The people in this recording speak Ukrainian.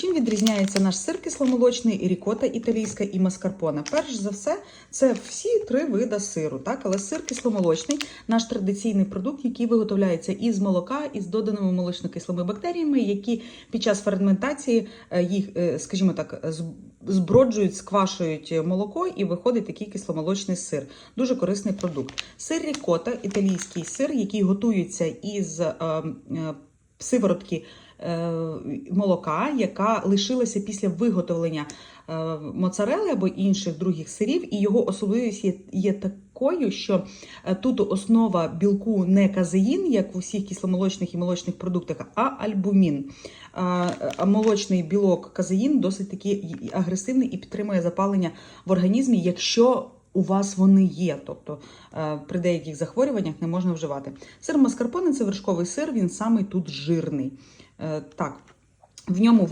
Чим відрізняється наш сир кисломолочний, рікота італійська і маскарпоне? Перш за все, це всі три вида сиру, так? Але сир кисломолочний наш традиційний продукт, який виготовляється із молока, із доданими молочно-кислими бактеріями, які під час ферментації е, їх, е, скажімо так, зброджують, сквашують молоко і виходить такий кисломолочний сир. Дуже корисний продукт. Сир рікота, італійський сир, який готується із е, сиворотки е, молока, яка лишилася після виготовлення е, моцарели або інших других сирів, і його особливість є, є такою, що е, тут основа білку не казеїн, як в усіх кисломолочних і молочних продуктах, а альбумін. Молочний білок казеїн досить таки агресивний і підтримує запалення в організмі, якщо у вас вони є, тобто е, при деяких захворюваннях не можна вживати. Сир маскарпоне це вершковий сир, він самий тут жирний. Е, Так, в ньому